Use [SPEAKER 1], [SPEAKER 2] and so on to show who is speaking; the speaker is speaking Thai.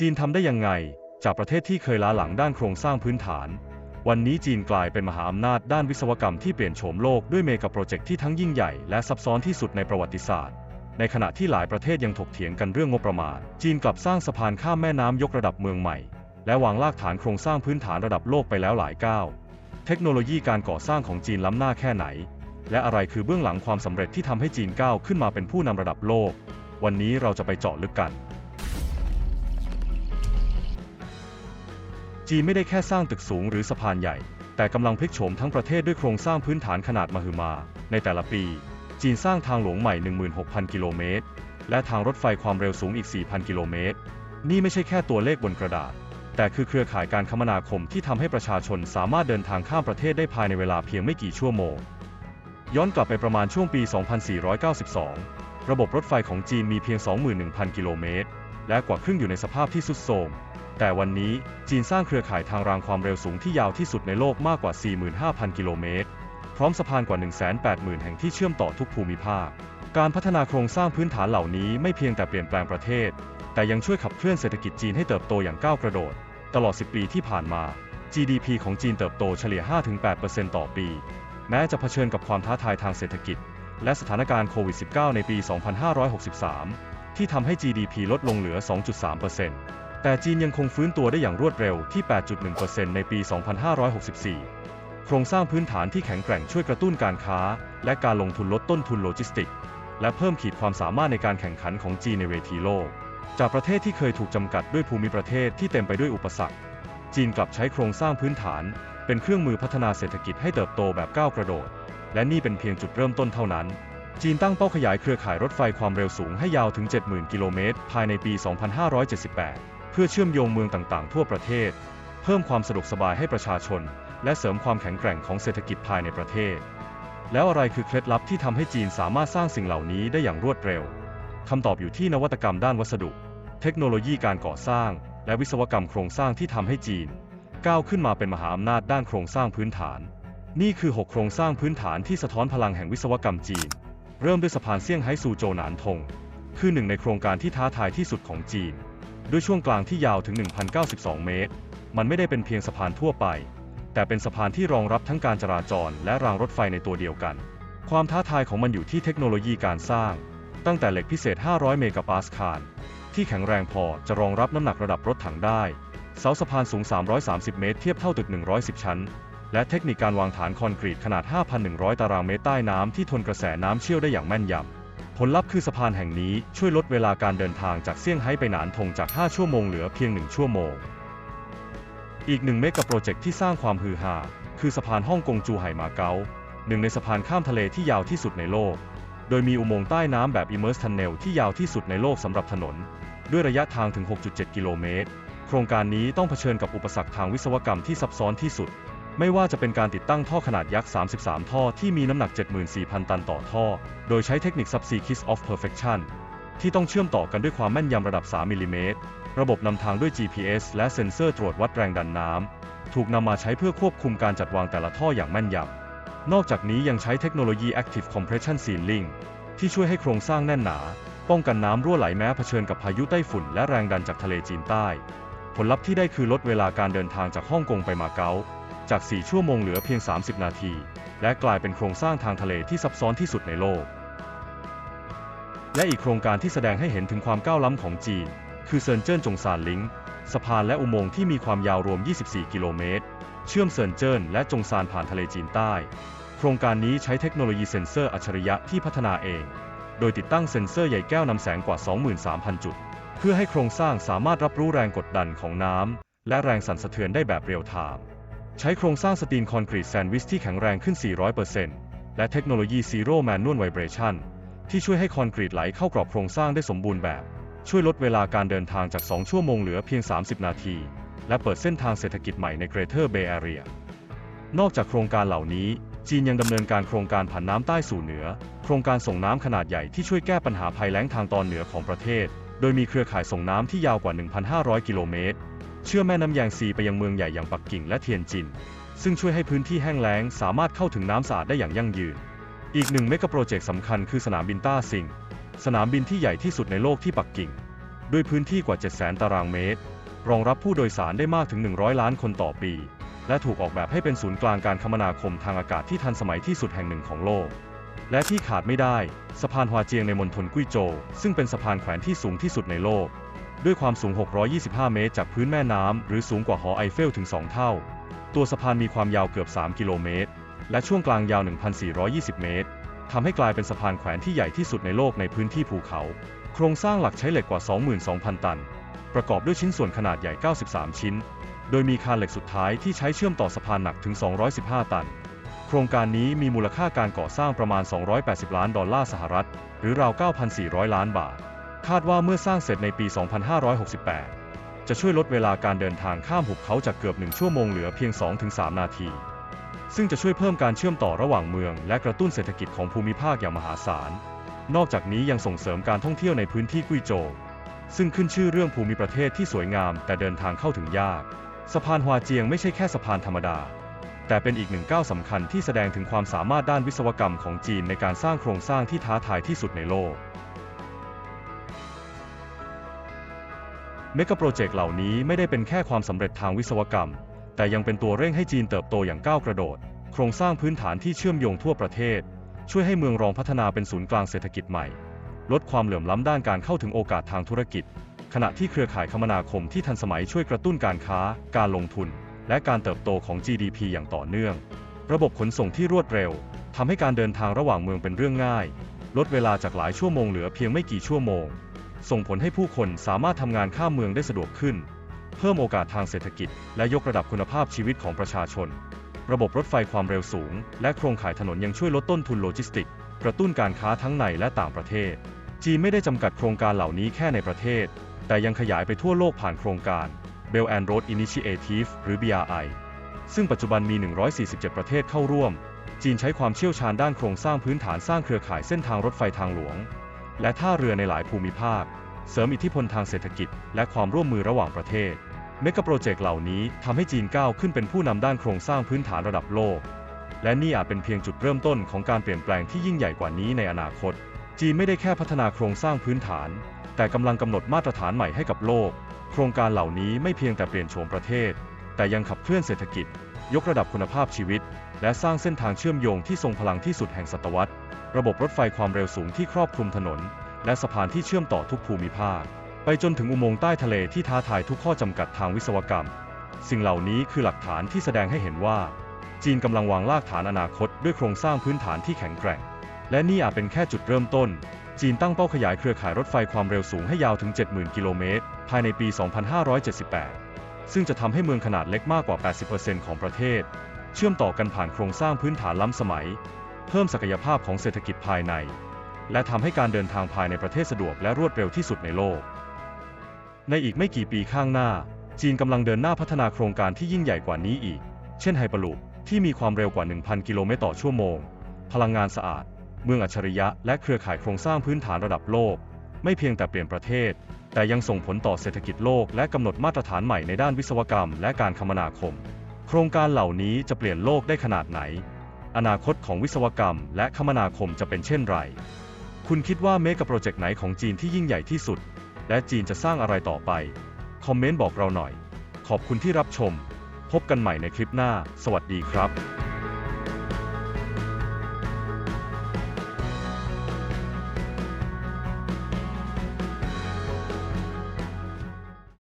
[SPEAKER 1] จีนทำได้ยังไง จากประเทศที่เคยล้าหลังด้านโครงสร้างพื้นฐาน วันนี้จีนกลายเป็นมหาอำนาจด้านวิศวกรรมที่เปลี่ยนโฉมโลกด้วยเมกะโปรเจกต์ที่ทั้งยิ่งใหญ่และซับซ้อนที่สุดในประวัติศาสตร์ ในขณะที่หลายประเทศยังถกเถียงกันเรื่องงบประมาณ จีนกลับสร้างสะพานข้ามแม่น้ำยกระดับเมืองใหม่ และวางรากฐานโครงสร้างพื้นฐานระดับโลกไปแล้วหลายก้าวเทคโนโลยีการก่อสร้างของจีนล้ำหน้าแค่ไหน และอะไรคือเบื้องหลังความสำเร็จที่ทำให้จีนก้าวขึ้นมาเป็นผู้นำระดับโลก วันนี้เราจะไปเจาะลึกกัน จีนไม่ได้แค่สร้างตึกสูงหรือสะพานใหญ่ แต่กำลังพลิกโฉมทั้งประเทศด้วยโครงสร้างพื้นฐานขนาดมหึมา ในแต่ละปี จีนสร้างทางหลวงใหม่ 16,000 กิโลเมตร และทางรถไฟความเร็วสูงอีก 4,000 กิโลเมตร นี่ไม่ใช่แค่ตัวเลขบนกระดาษ แต่คือเครือข่ายการคมนาคมที่ทำให้ประชาชนสามารถเดินทางข้ามประเทศได้ภายในเวลาเพียงไม่กี่ชั่วโมง ย้อนกลับไปประมาณช่วงปี 2492 ระบบรถไฟของจีนมีเพียง 21,000 กิโลเมตร และกว่าครึ่งอยู่ในสภาพที่สุดโทรม แต่วันนี้จีนสร้างเครือข่ายทางรางความเร็วสูงที่ยาวที่สุดในโลกมากกว่า 45,000 กิโลเมตร พร้อมสะพานกว่า 180,000 แห่งที่เชื่อมต่อทุกภูมิภาค การพัฒนาโครงสร้างพื้นฐานเหล่านี้ไม่เพียงแต่เปลี่ยนแปลงประเทศ แต่ยังช่วยขับเคลื่อนเศรษฐกิจจีนให้เติบโตอย่างก้าวกระโดด ตลอด 10 ปีที่ผ่านมา GDP ของจีนเติบโตเฉลี่ย 5-8%ต่อปี แม้จะเผชิญกับความท้าทายทางเศรษฐกิจ และสถานการณ์โควิด -19 ในปี 2563 ที่ทำให้ GDP ลดลงเหลือ 2.3% แต่จีนยังคงฟื้นตัวได้อย่างรวดเร็วที่ 8.1%ในปี 2564 โครงสร้างพื้นฐานที่แข็งแกร่งช่วยกระตุ้นการค้า และการลงทุนลดต้นทุนโลจิสติก และเพิ่มขีดความสามารถในการแข่งขันของจีนในเวทีโลก จากประเทศที่เคยถูกจำกัดด้วยภูมิประเทศที่เต็มไปด้วยอุปสรรค จีนกลับใช้โครงสร้างพื้นฐาน เป็นเครื่องมือพัฒนาเศรษฐกิจให้เติบโตแบบก้าวกระโดด และนี่เป็นเพียงจุดเริ่มต้นเท่านั้นจีนตั้งเป้าขยายเครือข่ายรถไฟความเร็วสูงให้ยาวถึง 70,000 กิโลเมตร ภายในปี 2578 เพื่อเชื่อมโยงเมืองต่างๆ ทั่วประเทศ เพิ่มความสะดวกสบายให้ประชาชน และเสริมความแข็งแกร่งของเศรษฐกิจภายในประเทศ แล้วอะไรคือเคล็ดลับที่ทำให้จีนสามารถสร้างสิ่งเหล่านี้ได้อย่างรวดเร็วคำตอบอยู่ที่นวัตกรรมด้านวัสดุ เทคโนโลยีการก่อสร้าง และวิศวกรรมโครงสร้างที่ทำให้จีน ก้าวขึ้นมาเป็นมหาอำนาจด้านโครงสร้างพื้นฐาน นี่คือ 6 โครงสร้างพื้นฐานที่สะท้อนพลังแห่งวิศวกรรมจีน เริ่มด้วยสะพานเซี่ยงไฮ้สู่โจวหนานทง คือหนึ่งในโครงการที่ท้าทายที่สุดของจีน ด้วยช่วงกลางที่ยาวถึง 1,092 เมตร มันไม่ได้เป็นเพียงสะพานทั่วไป แต่เป็นสะพานที่รองรับทั้งการจราจรและรางรถไฟในตัวเดียวกัน ความท้าทายของมันอยู่ที่เทคโนโลยีการสร้าง ตั้งแต่เหล็กพิเศษ 500 เมกะปาสคาลที่แข็งแรงพอจะรองรับน้ำหนักระดับรถถังได้ เสาสะพานสูง 330 เมตร เทียบเท่าตึก 110 ชั้น และเทคนิคการวางฐานคอนกรีตขนาด 5,100 ตารางเมตรใต้น้ำที่ทนกระแสน้ำเชี่ยวได้อย่างแม่นยำ ผลลัพธ์คือสะพานแห่งนี้ช่วยลดเวลาการเดินทางจากเซี่ยงไฮ้ไปหนานทงจาก 5 ชั่วโมงเหลือเพียง 1 ชั่วโมง อีกหนึ่งเมกะโปรเจกต์ที่สร้างความฮือฮาคือสะพานฮ่องกงจูไห่มาเก๊าหนึ่งในสะพานข้ามทะเลที่ยาวที่สุดในโลก โดยมีอุโมงค์ใต้น้ำแบบ Immerse Tunnel ที่ยาวที่สุดในโลกสำหรับถนน ด้วยระยะทางถึง 6.7 กิโลเมตร โครงการนี้ต้องเผชิญกับอุปสรรคทางวิศวกรรมที่ซับซ้อนที่สุด ไม่ว่าจะเป็นการติดตั้งท่อขนาดยักษ์ 33 ท่อที่มีน้ำหนัก 74,000 ตันต่อท่อ โดยใช้เทคนิค Subsea Kiss of Perfection ที่ต้องเชื่อมต่อกันด้วยความแม่นยำระดับ 3 มิลลิเมตร ระบบนำทางด้วย GPS และเซ็นเซอร์ตรวจวัดแรงดันน้ำ ถูกนำมาใช้เพื่อควบคุมการจัดวางแต่ละท่ออย่างแม่นยำ นอกจากนี้ยังใช้เทคโนโลยี Active Compression Sealing ที่ช่วยให้โครงสร้างแน่นหนา ป้องกันน้ำรั่วไหลแม้เผชิญกับพายุไต้ฝุ่นและแรงดันจากทะเลจีนใต้ ผลลัพธ์ที่ได้คือลดเวลาการเดินทางจากฮ่องกงไปมาเก๊า จาก 4 ชั่วโมงเหลือเพียง 30 นาที และกลายเป็นโครงสร้างทางทะเลที่ซับซ้อนที่สุดในโลก และอีกโครงการที่แสดงให้เห็นถึงความก้าวล้ำของจีน คือเซินเจิ้นจงซานลิงสะพานและอุโมงค์ที่มีความยาวรวม 24 กิโลเมตร เชื่อมเซินเจิ้นและจงซานผ่านทะเลจีนใต้ โครงการนี้ใช้เทคโนโลยีเซ็นเซอร์อัจฉริยะที่พัฒนาเอง โดยติดตั้งเซ็นเซอร์ใหญ่แก้วนำแสงกว่า 23,000 จุด เพื่อให้โครงสร้างสามารถรับรู้แรงกดดันของน้ำและแรงสั่นสะเทือนได้แบบเรียลไทม์ ใช้โครงสร้างสตีนคอนกรีตแซนด์วิชที่แข็งแรงขึ้น 400%และเทคโนโลยี Zero Manual Vibration ที่ช่วยให้คอนกรีตไหลเข้ากรอบโครงสร้างได้สมบูรณ์แบบ ช่วยลดเวลาการเดินทางจาก 2 ชั่วโมงเหลือเพียง 30 นาที และเปิดเส้นทางเศรษฐกิจใหม่ในเกรเทอร์เบย์แอเรียนอกจากโครงการเหล่านี้ จีนยังดำเนินการโครงการผ่านน้ำใต้สู่เหนือ โครงการส่งน้ำขนาดใหญ่ที่ช่วยแก้ปัญหาภัยแล้งทางตอนเหนือของประเทศ โดยมีเครือข่ายส่งน้ำที่ยาวกว่า 1,500 กิโลเมตร เชื่อมแม่น้ำแยงซีไปยังเมืองใหญ่อย่างปักกิ่งและเทียนจิน ซึ่งช่วยให้พื้นที่แห้งแล้งสามารถเข้าถึงน้ำสะอาดได้อย่างยั่งยืน อีกหนึ่งเมกะโปรเจกต์สำคัญคือสนามบินต้าซิง สนามบินที่ใหญ่ที่สุดในโลกที่ปักกิ่ง ด้วยพื้นที่กว่า 700,000 ตารางเมตร รองรับผู้โดยสารได้มากถึง 100 ล้านคนต่อปี และถูกออกแบบให้เป็นศูนย์กลางการคมนาคมทางอากาศที่ทันสมัยที่สุดแห่งหนึ่งของโลก และที่ขาดไม่ได้ สะพานฮวาเจียงในมณฑลกุ้ยโจวซึ่งเป็นสะพานแขวนที่สูงที่สุดในโลก ด้วยความสูง 625 เมตร จากพื้นแม่น้ำหรือสูงกว่าหอไอเฟลถึง 2 เท่า ตัวสะพานมีความยาวเกือบ 3 กิโลเมตร และช่วงกลางยาว 1,420 เมตรทำให้กลายเป็นสะพานแขวนที่ใหญ่ที่สุดในโลกในพื้นที่ภูเขา โครงสร้างหลักใช้เหล็กกว่า 22,000 ตัน ประกอบด้วยชิ้นส่วนขนาดใหญ่ 93 ชิ้น โดยมีคานเหล็กสุดท้ายที่ใช้เชื่อมต่อสะพานหนักถึง 215 ตัน โครงการนี้มีมูลค่าการก่อสร้างประมาณ 280 ล้านดอลลาร์สหรัฐ หรือราว 9,400 ล้านบาท คาดว่าเมื่อสร้างเสร็จในปี 2568 จะช่วยลดเวลาการเดินทางข้ามหุบเขาจากเกือบ 1 ชั่วโมงเหลือเพียง 2-3 นาที ซึ่งจะช่วยเพิ่มการเชื่อมต่อระหว่างเมือง และกระตุ้นเศรษฐกิจของภูมิภาคอย่างมหาศาล นอกจากนี้ยังส่งเสริมการท่องเที่ยวในพื้นที่กุ้ยโจวซึ่งขึ้นชื่อเรื่องภูมิประเทศที่สวยงาม แต่เดินทางเข้าถึงยาก สะพานฮวาเจียงไม่ใช่แค่สะพานธรรมดา แต่เป็นอีกหนึ่งก้าวสำคัญที่แสดงถึงความสามารถด้านวิศวกรรมของจีนในการสร้างโครงสร้างที่ท้าทายที่สุดในโลก เมกะโปรเจกต์เหล่านี้ไม่ได้เป็นแค่ความสำเร็จทางวิศวกรรม แต่ยังเป็นตัวเร่งให้จีนเติบโตอย่างก้าวกระโดด โครงสร้างพื้นฐานที่เชื่อมโยงทั่วประเทศ ช่วยให้เมืองรองพัฒนาเป็นศูนย์กลางเศรษฐกิจใหม่ ลดความเหลื่อมล้ำด้านการเข้าถึงโอกาสทางธุรกิจ ขณะที่เครือข่ายคมนาคมที่ทันสมัยช่วยกระตุ้นการค้า การลงทุน และการเติบโตของ GDP อย่างต่อเนื่อง ระบบขนส่งที่รวดเร็วทำให้การเดินทางระหว่างเมืองเป็นเรื่องง่าย ลดเวลาจากหลายชั่วโมงเหลือเพียงไม่กี่ชั่วโมง ส่งผลให้ผู้คนสามารถทำงานข้ามเมืองได้สะดวกขึ้น เพิ่มโอกาสทางเศรษฐกิจ และยกระดับคุณภาพชีวิตของประชาชน ระบบรถไฟความเร็วสูง และโครงข่ายถนนยังช่วยลดต้นทุนโลจิสติก กระตุ้นการค้าทั้งในและต่างประเทศ จีนไม่ได้จำกัดโครงการเหล่านี้แค่ในประเทศ แต่ยังขยายไปทั่วโลกผ่านโครงการ Belt and Road Initiative หรือ BRI ซึ่งปัจจุบันมี 147 ประเทศเข้าร่วม จีนใช้ความเชี่ยวชาญด้านโครงสร้างพื้นฐานสร้างเครือข่ายเส้นทางรถไฟทางหลวง และท่าเรือในหลายภูมิภาค เสริมอิทธิพลทางเศรษฐกิจ และความร่วมมือระหว่างประเทศ เมกะโปรเจกต์เหล่านี้ทำให้จีนก้าวขึ้นเป็นผู้นำด้านโครงสร้างพื้นฐานระดับโลก และนี่อาจเป็นเพียงจุดเริ่มต้นของการเปลี่ยนแปลงที่ยิ่งใหญ่กว่านี้ในอนาคต จีนไม่ได้แค่พัฒนาโครงสร้างพื้นฐาน แต่กำลังกำหนดมาตรฐานใหม่ให้กับโลก โครงการเหล่านี้ไม่เพียงแต่เปลี่ยนโฉมประเทศ แต่ยังขับเคลื่อนเศรษฐกิจ ยกระดับคุณภาพชีวิต และสร้างเส้นทางเชื่อมโยงที่ทรงพลังที่สุดแห่งศตวรรษ ระบบรถไฟความเร็วสูงที่ครอบคลุมถนน และสะพานที่เชื่อมต่อทุกภูมิภาค ไปจนถึงอุโมงค์ใต้ทะเลที่ท้าทายทุกข้อจำกัดทางวิศวกรรม สิ่งเหล่านี้คือหลักฐานที่แสดงให้เห็นว่า จีนกำลังวางรากฐานอนาคตด้วยโครงสร้างพื้นฐานที่แข็งแกร่ง และนี่อาจเป็นแค่จุดเริ่มต้น จีนตั้งเป้าขยายเครือข่ายรถไฟความเร็วสูงให้ยาวถึง 70,000 กิโลเมตร ภายในปี 2578 ซึ่งจะทำให้เมืองขนาดเล็กมากกว่า 80%ของประเทศ เชื่อมต่อกันผ่านโครงสร้างพื้นฐานล้ำสมัย เพิ่มศักยภาพของเศรษฐกิจภายใน และทำให้การเดินทางภายในประเทศสะดวกและรวดเร็วที่สุดในโลก ในอีกไม่กี่ปีข้างหน้า จีนกำลังเดินหน้าพัฒนาโครงการที่ยิ่งใหญ่กว่านี้อีก เช่นไฮเปอร์ลูปที่มีความเร็วกว่า 1,000 กิโลเมตรต่อชั่วโมง พลังงานสะอาด เมืองอัจฉริยะ และเครือข่ายโครงสร้างพื้นฐานระดับโลก ไม่เพียงแต่เปลี่ยนประเทศ แต่ยังส่งผลต่อเศรษฐกิจโลกและกำหนดมาตรฐานใหม่ในด้านวิศวกรรม และการคมนาคม โครงการเหล่านี้จะเปลี่ยนโลกได้ขนาดไหน อนาคตของวิศวกรรมและคมนาคมจะเป็นเช่นไร คุณคิดว่าเมกะโปรเจกต์ไหนของจีนที่ยิ่งใหญ่ที่สุด และจีนจะสร้างอะไรต่อไป คอมเมนต์บอกเราหน่อย ขอบคุณที่รับชม พบกันใหม่ในคลิปหน้า สวัสดีครับ